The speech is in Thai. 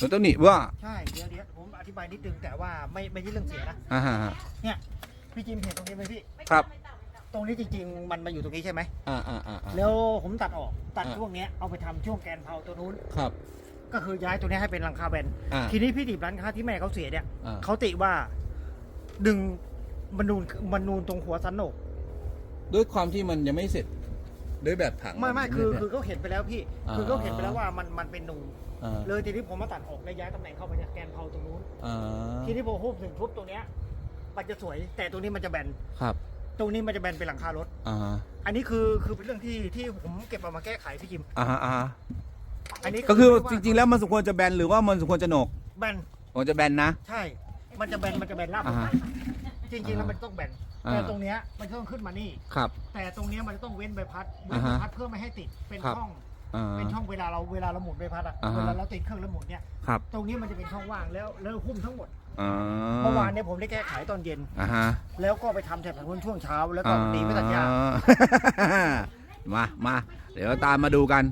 เราต้องหนีว่าใช่เดี๋ยวเดี๋ยวผมอธิบายนิดนึงแต่ว่าไม่ไม่ใช่เรื่องเสียนะอ่าฮะเนี่ยพี่จิมเห็นตรงนี้ไหมพี่ ครับ ตรงนี้จริงๆ มันมาอยู่ตรงนี้ใช่ไหมอ่าอ่าอ่าอ่าแล้วผมตัดออกตัดอ่าช่วงเนี้ยเอาไปทำช่วงแกนเพาตัวนู้นครับ ก็คือย้ายตัวเนี้ยให้เป็นหลังคาแบนอ่าทีนี้พี่ดิบร้านค้าที่แม่เขาเสียเนี่ยอ่าเขาติว่าดึงมันนูนมันนูนตรงหัวสันโหนกด้วยความที่มันยังไม่เสร็จ ด้วยแบบผังไม่ไม่คือเนี่ยคือเขาเห็นไปแล้วพี่อ่าคือเขาเห็นไปแล้วว่ามันมันเป็นนูนอ่าเลยทีนี้ผมมาตัดออกและย้ายตำแหน่งเข้าไปเนี่ยแกนเพาตรงนู้นอ่าทีนี้พอฮุบถึงทุบตรงเนี้ยมันจะสวย แต่ตรงนี้มันจะแบนครับ ตรงนี้มันจะแบนเป็นหลังคารถอ่าอันนี้คือคือเป็นเรื่องที่ที่ผมเก็บเอามาแก้ไขพี่จิมอ่าฮะอ่าฮะอันนี้ก็คือว่าจริง ๆ แล้วมันสมควรจะแบนหรือว่ามันสมควรจะโหนกแบนผมจะแบนนะ ใช่ มันจะแบนมันจะแบนราบอ่าฮะจริงๆแล้วมันต้องแบน อ่า แต่ตรงเนี้ยมันต้องขึ้นมานี่ ครับ แต่ตรงเนี้ยมันจะต้องเว้นใบพัดเว้อ่านใบฮะพัดเพื่อไม่ให้ติดเป็นครับ ช่อง อ่า เป็นช่องเวลาเราเวลาเราหมุนใบพัดอะอ่าฮะ เวลาเราติดเครื่องแล้วหมุนเนี่ยครับตรงนี้มันจะเป็นช่องว่างแล้วแล้วหุ้มทั้งหมดอ่าเมื่อวานเนี่ยผมได้แก้ไขตอนเย็น อ่าฮะแล้วก็ไปทำแถบทางนู้นช่วงเช้า แล้วก็ตีไม่ตัดหญ้า อ่า มามาเดี๋ยวตามมาดูกัน